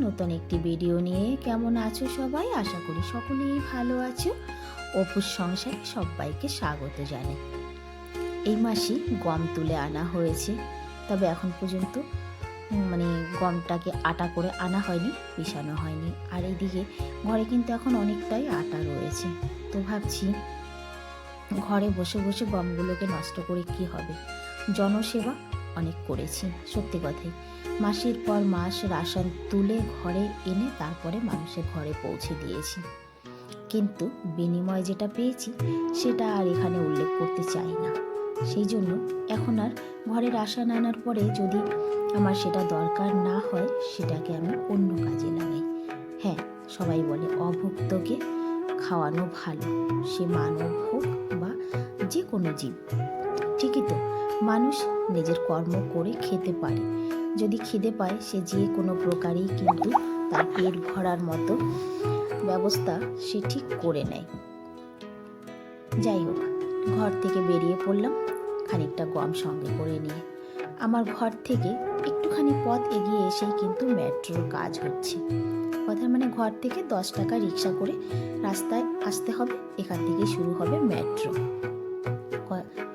নতুন একটি ভিডিও নিয়ে। কেমন আছো সবাই? আশা করি সকলেই ভালো আছো। অপুর সংসারে সবাইকে স্বাগত জানাই। এই মাসে গম তুলে আনা হয়েছে। তবে এখন পর্যন্ত মানে গমটাকে আটা করে আনা হয়নি, পিষানো হয়নি। আর এইদিকে ঘরে কিন্তু এখন অনেকটাই আটা রয়েছে। তো ভাবছি, ঘরে বসে বসে গমগুলোকে নষ্ট করে কি হবে? জনসেবা অনেক করেছি, সত্যি কথাই। মাসের পর মাস রাসান তুলে ঘরে এনে তারপরে মানুষের ঘরে পৌঁছে দিয়েছি। কিন্তু বিনিময় যেটা পেয়েছি, সেটা আর এখানে উল্লেখ করতে চাই না। সেই জন্য এখন আর ঘরে রাসান আনার পরে যদি আমার সেটা দরকার না হয়, সেটাকে আমি অন্য কাজে লাগাই। হ্যাঁ সবাই বলে অভুক্তকে খাওয়ানো ভালো, সে মানব হোক বা যে কোনো জীব। ঠিকই তো। মানুষ নিজের কর্ম করে খেতে পারে। যদি খিদে পায়, সে যে কোনো প্রকারেই কিন্তু তার পেট ভরার মতো ব্যবস্থা সে ঠিক করে নেয়। যাই হোক, ঘর থেকে বেরিয়ে পড়লাম। খানিকটা গম সঙ্গে করে নিয়ে। আমার ঘর থেকে একটুখানি পথ এগিয়ে এসেই কিন্তু মেট্রোর কাজ হচ্ছে। কথা মানে ঘর থেকে দশ টাকা রিক্সা করে রাস্তায় আসতে হবে। এখান থেকে শুরু হবে মেট্রো।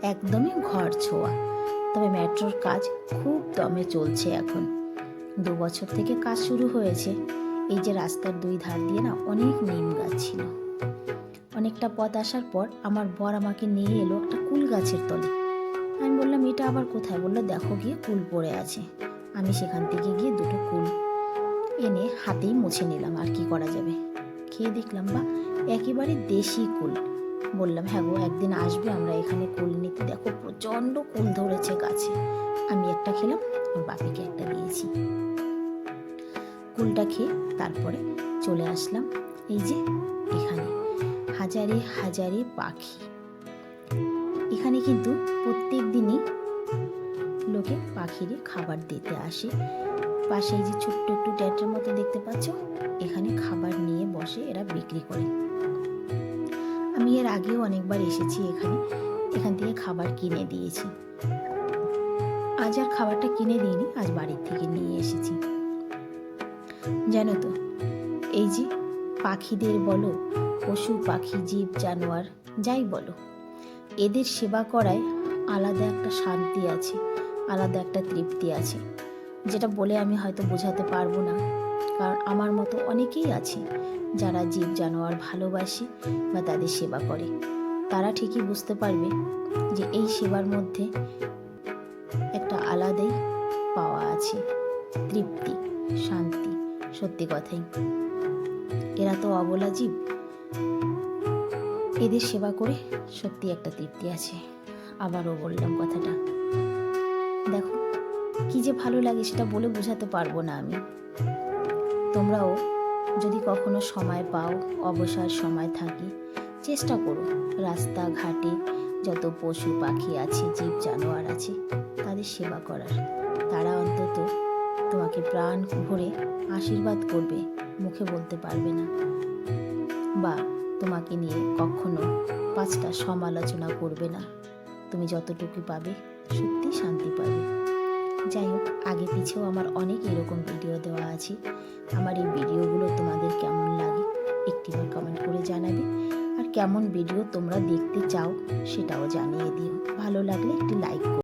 একদমই ঘর ছোঁয়া। তবে মেট্রোর কাজ খুব দমে চলছে এখন। দু বছর থেকে কাজ শুরু হয়েছে। এই যে রাস্তার দুই ধার দিয়ে না অনেক নিম গাছ ছিল। অনেকটা পথ আসার পর আমার বর আমাকে নিয়ে এলো একটা কুল গাছের তলে। আমি বললাম, এটা আবার কোথায়? বলল, দেখো গিয়ে কুল পড়ে আছে। আমি সেখান থেকে গিয়ে দুটো কুল এনে হাতেই মুছে নিলাম, আর কি করা যাবে। খেয়ে দেখলাম, বা একেবারে দেশি কুল। বললাম হ্যাঁ গো, একদিন আসবে, আমরা এখানে কুল নিতে। দেখো, প্রচণ্ড কুল ধরেছে গাছে। আমি একটা খেলাম, ওর বাপিকে একটা দিয়েছি। কুলটা খেয়ে তারপরে চলে আসলাম এই যে এখানে, হাজারে হাজারে পাখি। এখানে কিন্তু প্রত্যেক দিনই লোকে পাখিরে খাবার দিতে আসে। পাশে যে ছোট্ট একটু ট্যাটের আগেও অনেকবার এসেছি এখানে। এখান থেকে খাবার কিনে দিয়েছি। আজ আর খাবারটা কিনে দিইনি, আজ বাড়ির থেকে নিয়ে এসেছি। জানো তো, এই যে পাখিদের বলো, পশু, পাখি, জীব, জানোয়ার, যাই বলো, এদের সেবা করায় আলাদা একটা শান্তি আছে, আলাদা একটা তৃপ্তি আছে, যেটা বলে আমি হয়তো বোঝাতে পারব না। কারণ আমার মতো অনেকেই আছে যারা জীব জানোয়ার ভালোবাসে বা তাদের সেবা করে। তারা ঠিকই বুঝতে পারবে যে এই সেবার মধ্যে একটা আলাদাই পাওয়া আছে। তৃপ্তি, শান্তি, সত্যি কথাই। এরা তো অবলা জীব। এদের সেবা করে সত্যি একটা তৃপ্তি আছে। আবারও বললাম কথাটা। দেখো, কি যে ভালো লাগে সেটা বলে বোঝাতে পারব না আমি। তোমরাও যদি কখনো সময় পাও, অবসর সময় থাকে, চেষ্টা করো। রাস্তাঘাটে যত পশু পাখি আছে, জীব জানোয়ার আছে, তাদের সেবা করার। তারা অন্তত তোমাকে প্রাণ ভরে আশীর্বাদ করবে, মুখে বলতে পারবে না। বা তোমাকে নিয়ে কখনো পাঁচটা সমালোচনা করবে না। তুমি যতটুকু পাবে, সত্যি শান্তি পাবে। যাই হোক আগে পিছেও আমার অনেক এরকম ভিডিও দেওয়া আছে। আমার এই ভিডিওগুলো তোমাদের কেমন লাগে একটিবার কমেন্ট করে জানাবে। আর কেমন ভিডিও তোমরা দেখতে চাও সেটাও জানিয়ে দিও। ভালো লাগলে একটি লাইক